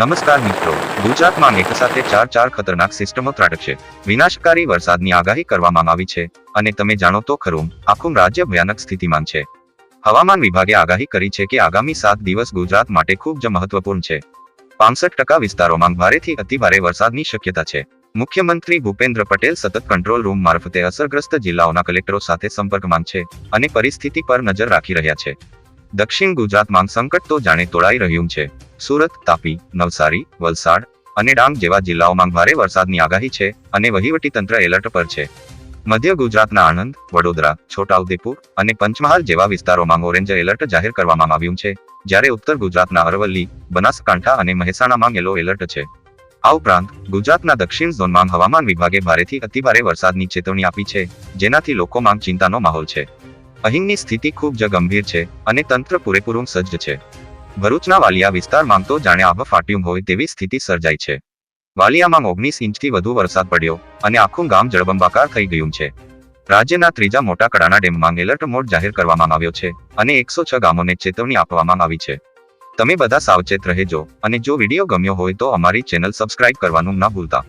નમસ્કાર મિત્રો. ગુજરાતમાં એક સાથે ચાર ચાર ખતરનાક સિસ્ટમો ત્રાટકશે વિનાશકારી વરસાદની આગાહી કરવામાં આવી છે અને તમે જાણો તો ખરું, આખું રાજ્ય ભયાનક સ્થિતિમાં છે. હવામાન વિભાગે આગાહી કરી છે કે આગામી સાત દિવસ ગુજરાત માટે ખૂબ જ મહત્વપૂર્ણ છે. પાંસઠ ટકા વિસ્તારોમાં ભારેથી અતિભારે વરસાદની શક્યતા છે. મુખ્યમંત્રી ભૂપેન્દ્ર પટેલ સતત કંટ્રોલ રૂમ મારફતે અસરગ્રસ્ત જિલ્લાઓના કલેક્ટરો સાથે સંપર્કમાં છે અને પરિસ્થિતિ પર નજર રાખી રહ્યા છે. દક્ષિણ ગુજરાતમાં સંકટ તો જાણે તોળાઈ રહ્યું છે. સુરત, તાપી, નવસારી, વલસાડ અને ડાંગ જેવા જિલ્લાઓમાં ભારે વરસાદની આગાહી છે અને વહીવટીતંત્ર એલર્ટ પર છે. મધ્ય ગુજરાતના આણંદ, વડોદરા, છોટાઉદેપુર અને પંચમહાલ જેવા વિસ્તારોમાં ઓરેન્જ એલર્ટ જાહેર કરવામાં આવ્યું છે, જ્યારે ઉત્તર ગુજરાતના અરવલ્લી, બનાસકાંઠા અને મહેસાણામાં યલો એલર્ટ છે. આ ઉપરાંત, ગુજરાતના દક્ષિણ ઝોનમાં હવામાન વિભાગે ભારેથી અતિભારે વરસાદની ચેતવણી આપી છે, જેનાથી લોકોમાં ચિંતાનો માહોલ છે. અહીંની સ્થિતિ ખૂબ જ ગંભીર છે અને તંત્ર પૂરેપૂરું સજ્જ છે. ભરૂચના વાલિયા વિસ્તારમાં તો જાણે આભ ફાટ્યું હોય તેવી સ્થિતિ સર્જાઈ છે. વાલિયામાં ઓગણીસ ઇંચથી વધુ વરસાદ પડ્યો અને આખું ગામ જળબંબાકાર થઈ ગયું છે. રાજ્યના ત્રીજા મોટા કડાના ડેમમાં એલર્ટ મોડ જાહેર કરવામાં આવ્યો છે અને એકસો છ ગામોને ચેતવણી આપવામાં આવી છે. તમે બધા સાવચેત રહેજો અને જો વીડિયો ગમ્યો હોય તો અમારી ચેનલ સબસ્ક્રાઇબ કરવાનું ના ભૂલતા.